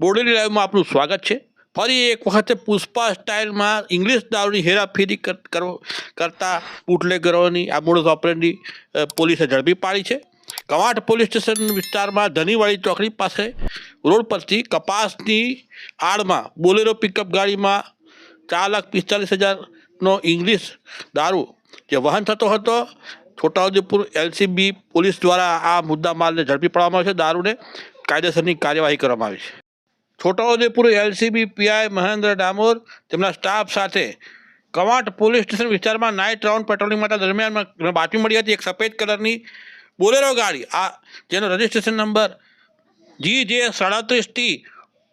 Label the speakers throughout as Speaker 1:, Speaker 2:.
Speaker 1: બોડેલી લાઈવમાં આપનું સ્વાગત છે. ફરી એક વખતે પુષ્પા સ્ટાઇલમાં ઇંગ્લિશ દારૂની હેરાફેરી કર- કરો- કરતા બુટલેગરોની આ મોડસ ઓપરેન્ડી પોલીસે ઝડપી પાડી છે. કવાંટ પોલીસ સ્ટેશન વિસ્તારમાં ધનીવાળી ચોકડી પાસે રોડ પરથી કપાસની આડમાં બોલેરો પિકઅપ ગાડીમાં ચાર લાખ પિસ્તાલીસ હજારનો ઇંગ્લિશ દારૂ જે વહન થતો હતો. છોટાઉદેપુર એલસીબી પોલીસ દ્વારા આ મુદ્દા માલને ઝડપી પાડવામાં આવ્યો છે દારૂને. કાયદેસરની કાર્યવાહી કરવામાં આવી છે. છોટાઉદેપુર એલસીબી પીઆઈ મહેન્દ્ર ડામોર તેમના સ્ટાફ સાથે કવાંટ પોલીસ સ્ટેશન વિસ્તારમાં નાઇટ રાઉન્ડ પેટ્રોલિંગ માટે દરમિયાન બાતમી મળી હતી એક સફેદ કલરની બોલેરો ગાડી. આ જેનો રજિસ્ટ્રેશન નંબર જી જે સાડત્રીસ ટી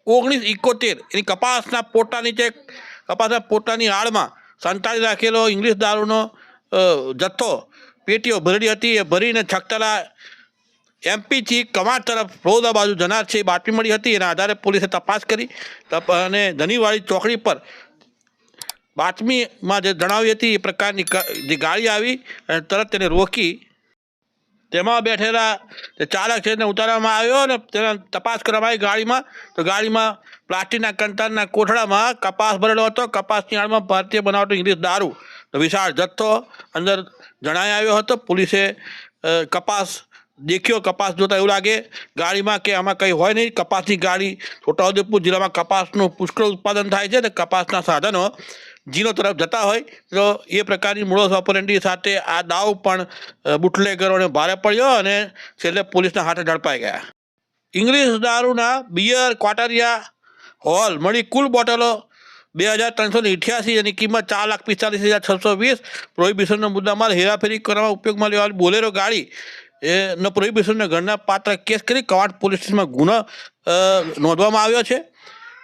Speaker 1: ઓગણીસ ઇકોતેર. એની કપાસના પોટા નીચે, કપાસના પોટાની આડમાં સંતાડી રાખેલો ઇંગ્લિશ દારૂનો જથ્થો, પેટીઓ ભરેલી હતી. એ ભરીને છકતલા એમપીથી કમાડ તરફ રોદા બાજુ જનાર છે એ બાતમી મળી હતી. એના આધારે પોલીસે તપાસ કરી. તપ- અને ધનીવાળી ચોકડી પર બાતમીમાં જે જણાવી હતી એ પ્રકારની જે ગાડી આવી અને તરત તેને રોકી તેમાં બેઠેલા જે ચાલક છે તેને ઉતારવામાં આવ્યો અને તેના તપાસ કરવામાં આવી ગાડીમાં તો ગાડીમાં પ્લાસ્ટિકના કંટારના કોઠડામાં કપાસ ભરેલો હતો. કપાસની આડમાં ભારતીય બનાવટો ઇંગ્લિશ દારૂ. વિશાળ જથ્થો અંદર જણાઈ આવ્યો હતો. પોલીસે કપાસ દેખ્યો કપાસ જોતા એવું લાગે ગાડીમાં કે આમાં કંઈ હોય નહીં. કપાસની ગાડી છોટાઉદેપુર જિલ્લામાં કપાસનું પુષ્કળ ઉત્પાદન થાય છે અને કપાસના સાધનો જીનો તરફ જતા હોય. તો એ પ્રકારની મૂળો ઓપરેન્ડી સાથે આ દાવ પણ બુટલેગરોને ભારે પડ્યો અને છેલ્લે પોલીસના હાથે ઝડપાઈ ગયા. ઇંગ્લિશ દારૂના બિયર ક્વાટરિયા હોલ મળી કુલ બોટલો બે હજાર ત્રણસો અઠ્યાસી એની કિંમત ચાર લાખ પિસ્તાલીસ હજાર છસો વીસ. પ્રોહિબિશનના મુદ્દામાં હેરાફેરી કરવામાં ઉપયોગમાં લેવાની બોલેરો ગાડી એ નો પ્રોહિબિશનના ઘરના પાત્ર કેસ કરી કવાટ પોલીસ સ્ટેશનમાં ગુનો નોંધવામાં આવ્યો છે.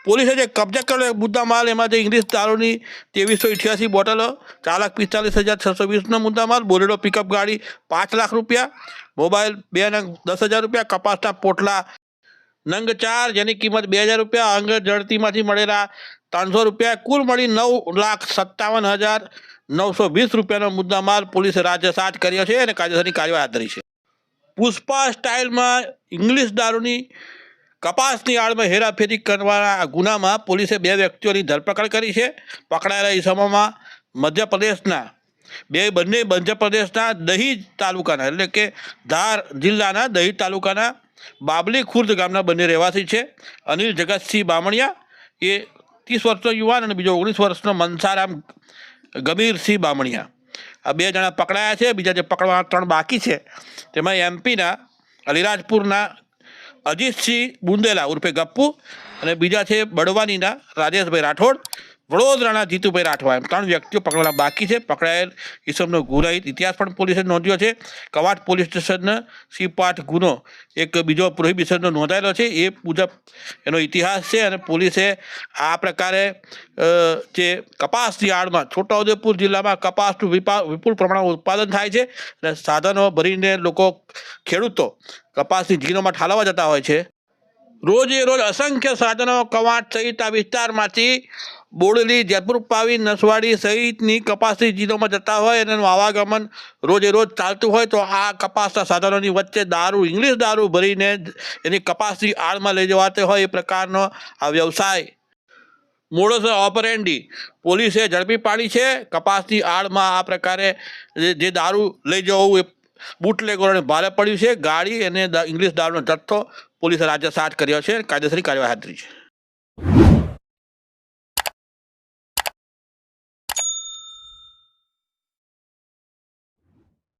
Speaker 1: પોલીસે જે કબજા કરેલો મુદ્દામાલ, એમાં જે ઇંગ્લિશ દારૂની ત્રેવીસો અઠ્યાસી બોટલો, ચાર લાખ પિસ્તાલીસ હજાર છસો વીસનો મુદ્દા માલ બોલેરો પિકઅપ ગાડી પાંચ લાખ રૂપિયા, મોબાઈલ બે નંગ દસ હજાર રૂપિયા, કપાસના પોટલા નંગ ચાર, જેની કિંમત બે હજાર રૂપિયા, અંગ જડતીમાંથી મળેલા ત્રણસો રૂપિયા, કુલ મળી નવ લાખ સત્તાવન હજાર નવસો વીસ રૂપિયાનો મુદ્દામાલ પોલીસે રાજ્ય સાત કર્યો છે અને કાયદેસરની કાર્યવાહી હાથ ધરી છે. પુષ્પા સ્ટાઇલમાં ઇંગ્લિશ દારૂની કપાસની આડમાં હેરાફેરી કરવાના ગુનામાં પોલીસે બે વ્યક્તિઓની ધરપકડ કરી છે. પકડાયેલા ઇસમોમાં મધ્યપ્રદેશના બે બંને મધ્યપ્રદેશના દહીં તાલુકાના એટલે કે ધાર જિલ્લાના દહીં તાલુકાના બાબલી ખુર્દ ગામના બંને રહેવાસી છે. અનિલ જગતસિંહ બામણિયા એ ત્રીસ વર્ષનો યુવાન અને બીજો ઓગણીસ વર્ષનો મનસારામ ગમીરસિંહ બામણિયા. આ બે જણા પકડાયા છે, બીજા જે પકડવાના ત્રણ બાકી છે. તેમાં એમપીના, અલીરાજપુરના અજીતસિંહ બુંદેલા ઉર્ફે ગપ્પુ અને બીજા છે બડવાનીના રાજેશભાઈ રાઠોડ. વડોદરાના જીતુભાઈ રાઠવા એમ ત્રણ વ્યક્તિઓ પકડવાના બાકી છે. પકડાયેલ ઈસમનો ગુનાહિત ઇતિહાસ પણ પોલીસે નોંધ્યો છે. કવાટ પોલીસ સ્ટેશન સીપાઠ ગુનો એક બીજો પ્રોહિબિશનનો નોંધાયેલો છે. એ મુજબ એનો ઇતિહાસ છે અને પોલીસે આ પ્રકારે જે કપાસની આડમાં છોટાઉદેપુર જિલ્લામાં કપાસનું વિપા, વિપુલ પ્રમાણમાં ઉત્પાદન થાય છે અને સાધનો ભરીને લોકો ખેડૂતો કપાસની જીનોમાં ઠાલવવા જતા હોય છે. રોજે રોજ અસંખ્ય સાધનો કવાંટ સહિત આ વિસ્તારમાંથી બોડલી જયપુર પાવી નસવાડી સહિતની કપાસની જીલોમાં જતા હોય અને એનું આવાગમન રોજે રોજ ચાલતું હોય તો આ કપાસના સાધનોની વચ્ચે દારૂ, ઇંગ્લિશ દારૂ ભરીને એની કપાસની આડમાં લઈ જવાતો હોય એ પ્રકારનો આ વ્યવસાય. મોડસ ઓપરેન્ડી પોલીસે ઝડપી પાડી છે. કપાસની આડમાં આ પ્રકારે જે દારૂ લઈ જવું એ બુટલેગોને ભારે પડ્યું છે. ગાડી અને ઇંગ્લિશ દારૂનો જથ્થો પોલીસે રાજ્ય રાજાસાત કર્યો છે કાયદેસરની કાર્યવાહી હાથ ધરી છે.